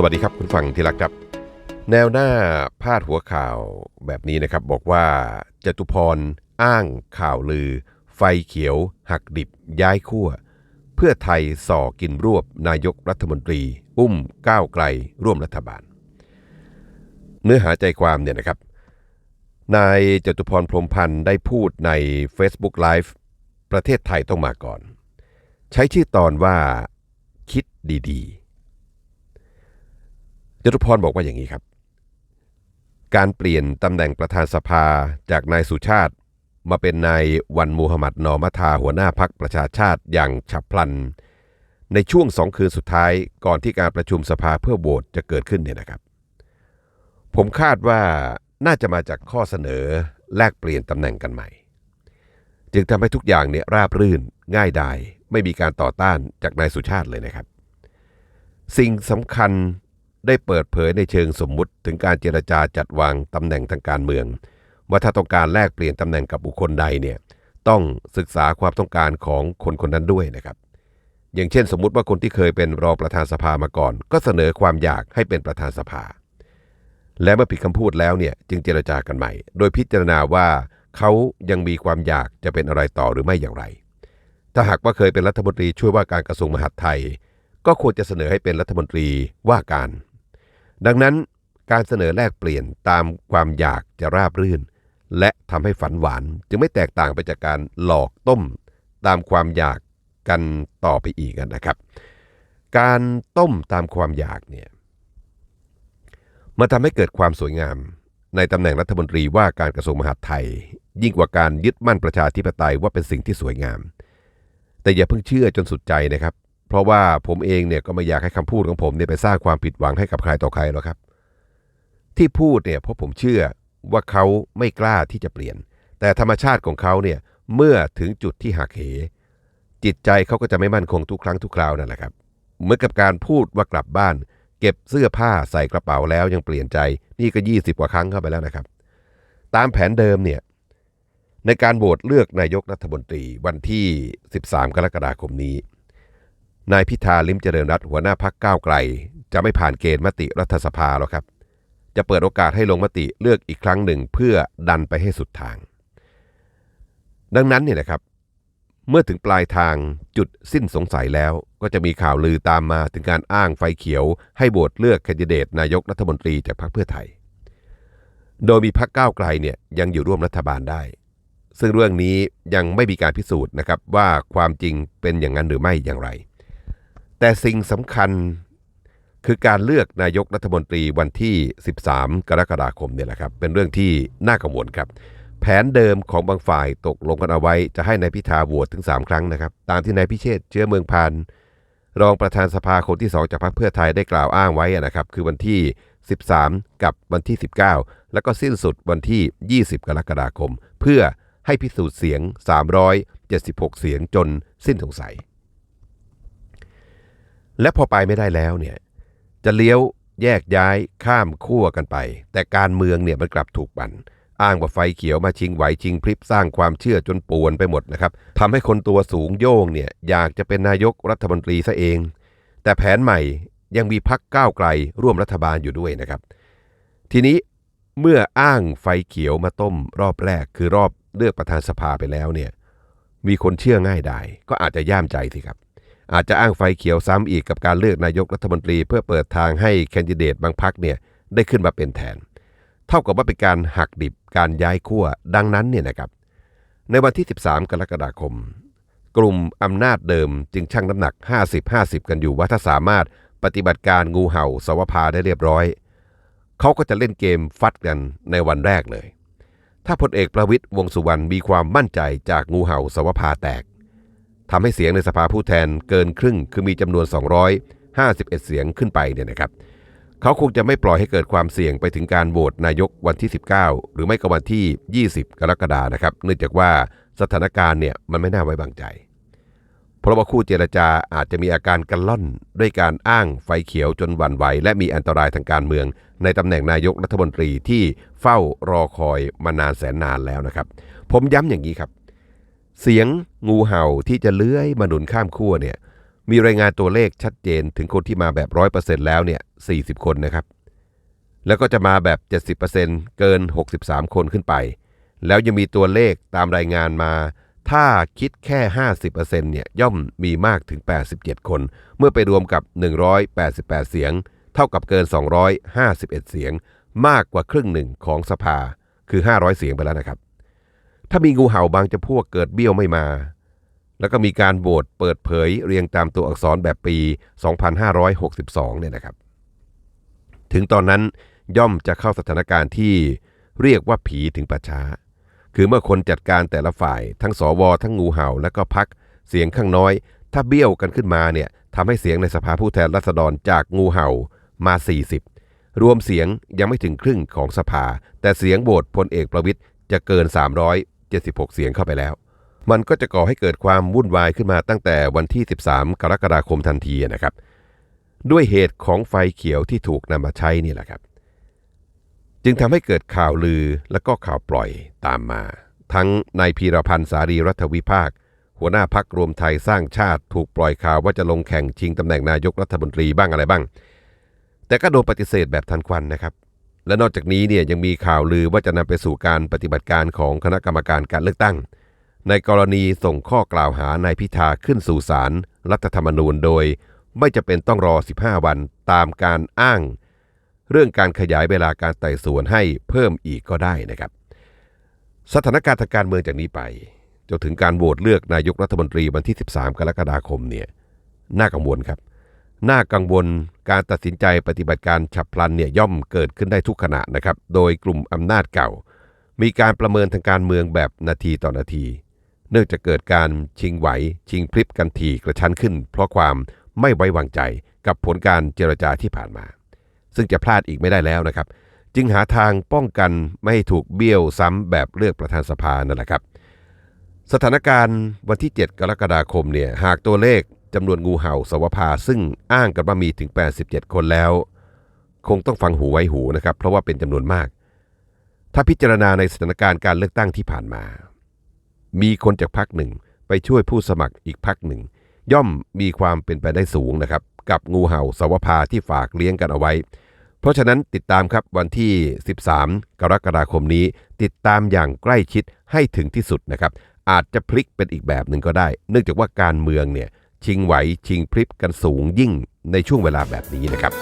สวัสดีครับคุณฟังที่รักครับ แนวหน้าพาดหัวข่าวแบบนี้นะครับ บอกว่าจตุพรอ้างข่าวลือ ไฟเขียว หักดิบย้ายขั้ว เพื่อไทยส่อกินรวบนายกรัฐมนตรี อุ้มก้าวไกลร่วมรัฐบาล เนื้อหาใจความเนี่ยนะครับ นายจตุพรพรมพันธ์ได้พูดใน Facebook Live ประเทศไทยต้องมาก่อน ใช้ชื่อตอนว่า คิดดีๆ จตุพรบอกว่าอย่างนี้ครับ การเปลี่ยนตำแหน่งประธานสภาจากนายสุชาติ มาเป็นนายวันมูฮัมหมัดนอมัทาหัวหน้าพักประชาชาติอย่างฉับพลัน ในช่วงสองคืนสุดท้ายก่อนที่การประชุมสภาเพื่อโหวตจะเกิดขึ้นเนี่ยนะครับ ผมคาดว่าน่าจะมาจากข้อเสนอแลกเปลี่ยนตำแหน่งกันใหม่ จึงทำให้ทุกอย่างเนี่ยราบรื่นง่ายดายไม่มีการต่อต้านจากนายสุชาติเลยนะครับ สิ่งสำคัญ ได้เปิดเผยในเชิงสมมุติถึงการเจรจาจัดวางตำแหน่งทางการเมือง ว่าถ้าต้องการแลกเปลี่ยนตำแหน่งกับบุคคลใดเนี่ยต้องศึกษาความต้องการของคนคนนั้นด้วยนะครับ อย่างเช่น สมมุติว่าคนที่เคยเป็นรองประธานสภามาก่อน ก็เสนอความอยากให้เป็นประธานสภา และเมื่อผิดคำพูดแล้วเนี่ยจึงเจรจากันใหม่ โดยพิจารณาว่าเขายังมีความอยากจะเป็นอะไรต่อหรือไม่อย่างไร ถ้าหากว่าเคยเป็นรัฐมนตรีช่วยว่าการกระทรวงมหาดไทย ก็ควรจะเสนอให้เป็นรัฐมนตรีว่าการ ดังนั้นการเสนอแลกเปลี่ยนตามความอยากจะราบรื่น และทำให้ฝันหวาน จึงไม่แตกต่างไปจากการหลอกต้ม ตามความอยากกันต่อไปอีกนะครับ การต้มตามความอยากเนี่ยมันทำให้เกิดความสวยงาม ในตำแหน่งรัฐมนตรีว่าการกระทรวงมหาดไทย ยิ่งกว่าการยึดมั่นประชาธิปไตยว่าเป็นสิ่งที่สวยงาม แต่อย่าเพิ่งเชื่อจนสุดใจนะครับ เพราะว่าผมเองเนี่ยก็ไม่อยากให้คำพูดของผมเนี่ยไปสร้างความผิดหวังให้กับใครต่อใครหรอกครับ ที่พูดเนี่ยเพราะผมเชื่อว่าเขาไม่กล้าที่จะเปลี่ยน แต่ธรรมชาติของเขาเนี่ยเมื่อถึงจุดที่หักเห จิตใจเขาก็จะไม่มั่นคงทุกครั้งทุกคราวนั่นแหละครับเหมือนกับการพูดว่ากลับบ้าน เก็บเสื้อผ้าใส่กระเป๋าแล้วยังเปลี่ยนใจ นี่ก็ 20 กว่าครั้งเข้าไปแล้วนะครับ ตามแผนเดิมเนี่ยในการโหวตเลือกนายกรัฐมนตรีวันที่ 13 กรกฎาคมนี้ นายพิธาลิมเจริญรัตน์หัวหน้าพักก้าวไกล จะไม่ผ่านเกณฑ์มติรัฐสภาหรอกครับ จะเปิดโอกาสให้ลงมติเลือกอีกครั้งหนึ่งเพื่อดันไปให้สุดทาง ดังนั้นเนี่ยนะครับ เมื่อถึงปลายทางจุดสิ้นสงสัยแล้วก็จะมีข่าวลือตามมาถึงการอ้างไฟเขียว ให้โหวตเลือกแคนดิเดตนายกรัฐมนตรีจากพรรคเพื่อไทย โดยมีพรรคก้าวไกลเนี่ยยังอยู่ร่วมรัฐบาลได้ ซึ่งเรื่องนี้ยังไม่มีการพิสูจน์นะครับว่าความจริงเป็นอย่างนั้นหรือไม่อย่างไร แต่สิ่งสำคัญคือการเลือกนายกรัฐมนตรีวันที่ 13 กรกฎาคมเนี่ยแหละครับ เป็นเรื่องที่น่ากังวลครับ แผนเดิมของบางฝ่ายตกลงกันเอาไว้ จะให้นายพิธาโหวตถึง 3 ครั้งนะครับ ตามที่นายพิเชษเชื้อเมืองพานรองประธานสภาคนที่ 2 จากพรรคเพื่อไทยได้กล่าวอ้างไว้นะครับ คือวันที่ 13 กับวันที่ 19 แล้วก็สิ้นสุดวันที่ 20 กรกฎาคม เพื่อให้พิสูจน์เสียง 376 เสียงจนสิ้นสงสัย และพอไปไม่ได้แล้วเนี่ยจะเลี้ยวแยกย้ายข้ามขั้วกันไป แต่การเมืองเนี่ยมันกลับถูกบั่นอ้างว่าไฟเขียวมาชิงไหวชิงพริบสร้างความเชื่อจนป่วนไปหมดนะครับทำให้คนตัวสูงโย่งเนี่ยอยากจะเป็นนายกรัฐมนตรีซะเอง แต่แผนใหม่ยังมีพักก้าวไกลร่วมรัฐบาลอยู่ด้วยนะครับ ทีนี้เมื่ออ้างไฟเขียวมาต้มรอบแรกคือรอบเลือกประธานสภาไปแล้วเนี่ยมีคนเชื่อง่ายได้ก็อาจจะย่ามใจสิครับ อาจจะอ้างไฟเขียวซ้ำอีกกับการเลือกนายกรัฐมนตรี เพื่อเปิดทางให้แคนดิเดตบางพักเนี่ยได้ขึ้นมาเป็นแทน เท่ากับว่าเป็นการหักดิบการย้ายขั้วดังนั้นเนี่ยนะครับในวันที่ 13 กรกฎาคม กลุ่มอำนาจเดิมจึงชั่งน้ำหนัก 50-50 กันอยู่ว่าถ้าสามารถปฏิบัติการงูเห่าสวภาได้เรียบร้อย เขาก็จะเล่นเกมฟัดกันในวันแรกเลย ถ้าพลเอกประวิตยวงสุวรรณมีความมั่นใจจากงูเห่าสวภาแตก ทำให้เสียงในสภาผู้แทนเกินครึ่ง คือมีจำนวน 251 เสียงขึ้นไปเนี่ยนะครับ เขาคงจะไม่ปล่อยให้เกิดความเสี่ยงไปถึงการโหวตนายกวันที่ 19 หรือไม่ก็วันที่ 20 กรกฎานะครับ เนื่องจากว่าสถานการณ์เนี่ยมันไม่น่าไว้วางใจ เพราะว่าคู่เจรจาอาจจะมีอาการกันล่อน ด้วยการอ้างไฟเขียวจนหวั่นไหว และมีอันตรายทางการเมือง ในตำแหน่งนายกรัฐมนตรีที่เฝ้ารอคอยมานานแสนนานแล้วนะครับ ผมย้ำอย่างนี้ครับ เสียงงูเห่าที่จะเลื้อยมาหนุนข้ามขั้วเนี่ยมีรายงานตัวเลขชัดเจนถึงคนที่มาแบบ100%แล้วเนี่ย40คนนะครับ แล้วก็จะมาแบบ70%เกิน63คนขึ้นไป แล้วยังมีตัวเลขตามรายงานมา ถ้าคิดแค่50%เนี่ยย่อมมีมากถึง87คน เมื่อไปรวมกับ188เสียง เท่ากับเกิน251เสียง มากกว่าครึ่งหนึ่งของสภาคือ500เสียงไปแล้วนะครับ ถ้ามีงูเห่าบางจำพวกเกิดเบี้ยวไม่มา แล้วก็มีการโหวตเปิดเผยเรียงตามตัวอักษรแบบปี 2562 เนี่ยนะครับ ถึงตอนนั้นย่อมจะเข้าสถานการณ์ที่เรียกว่าผีถึงประชาคือเมื่อคนจัดการแต่ละฝ่าย ทั้งสวทั้งงูเห่า และก็พักเสียงข้างน้อย ถ้าเบี้ยวกันขึ้นมาเนี่ยทำให้เสียงในสภาผู้แทนราษฎรจากงูเห่ามา 40 รวมเสียงยังไม่ถึงครึ่งของสภา แต่เสียงโหวตพลเอกประวิตยจะเกิน 76 เสียงเข้าไปแล้ว มันก็จะก่อให้เกิดความวุ่นวายขึ้นมาตั้งแต่วันที่ 13 กรกฎาคมทันทีนะครับ ด้วยเหตุของไฟเขียวที่ถูกนำมาใช้นี่แหละครับ จึงทำให้เกิดข่าวลือและก็ข่าวปล่อยตามมา ทั้งนายพีรพันธ์สารีรัฐวิภาค หัวหน้าพักรวมไทยสร้างชาติถูกปล่อยข่าวว่าจะลงแข่งชิงตำแหน่งนายกรัฐมนตรีบ้างอะไรบ้าง แต่ก็โดนปฏิเสธแบบทันควันนะครับ และนอกจากนี้เนี่ยยังมีข่าวลือว่าจะนำไปสู่การปฏิบัติการของคณะกรรมการการเลือกตั้ง ในกรณีส่งข้อกล่าวหานายพิธาขึ้นสู่ศาลรรัฐธรรมนูญโดย ไม่จะเป็นต้องรอ 15 วันตามการอ้าง เรื่องการขยายเวลาการไต่สวนให้เพิ่มอีกก็ได้นะครับ สถานการณ์ทางการเมืองจากนี้ไปจนถึงการโหวตเลือกนายกรัฐมนตรีวันที่ 13 กรกฎาคมเนี่ยน่ากังวลครับ น่ากังวลการตัดสินใจปฏิบัติการฉับพลันเนี่ยย่อมเกิดขึ้นได้ทุกขณะนะครับ โดยกลุ่มอำนาจเก่า มีการประเมินทางการเมืองแบบนาทีต่อนาที เนื่องจากเกิดการชิงไหว ชิงพลิบกันทีกระชั้นขึ้น เพราะความไม่ไว้วางใจกับผลการเจรจาที่ผ่านมา ซึ่งจะพลาดอีกไม่ได้แล้วนะครับ จึงหาทางป้องกันไม่ให้ถูกเบี้ยวซ้ำแบบเลือกประธานสภานั่นแหละครับ สถานการณ์วันที่ 7 กรกฎาคมเนี่ยหากตัวเลข จำนวนงูเห่าสวภาซึ่งอ้างกันว่ามีถึง 87 คนแล้ว คงต้องฟังหูไว้หูนะครับ เพราะว่าเป็นจำนวนมาก ถ้าพิจารณาในสถานการณ์การเลือกตั้งที่ผ่านมา มีคนจากพรรคหนึ่งไปช่วยผู้สมัครอีกพรรคหนึ่ง ย่อมมีความเป็นไปได้สูงนะครับ กับงูเห่าสวภาที่ฝากเลี้ยงกันเอาไว้ เพราะฉะนั้นติดตามครับวันที่ 13 กรกฎาคมนี้ ติดตามอย่างใกล้ชิดให้ถึงที่สุดนะครับอาจจะพลิกเป็นอีกแบบหนึ่งก็ได้ เนื่องจากว่าการเมืองเนี่ย ชิงไหวชิงพลิบกันสูงยิ่งในช่วงเวลาแบบนี้นะครับ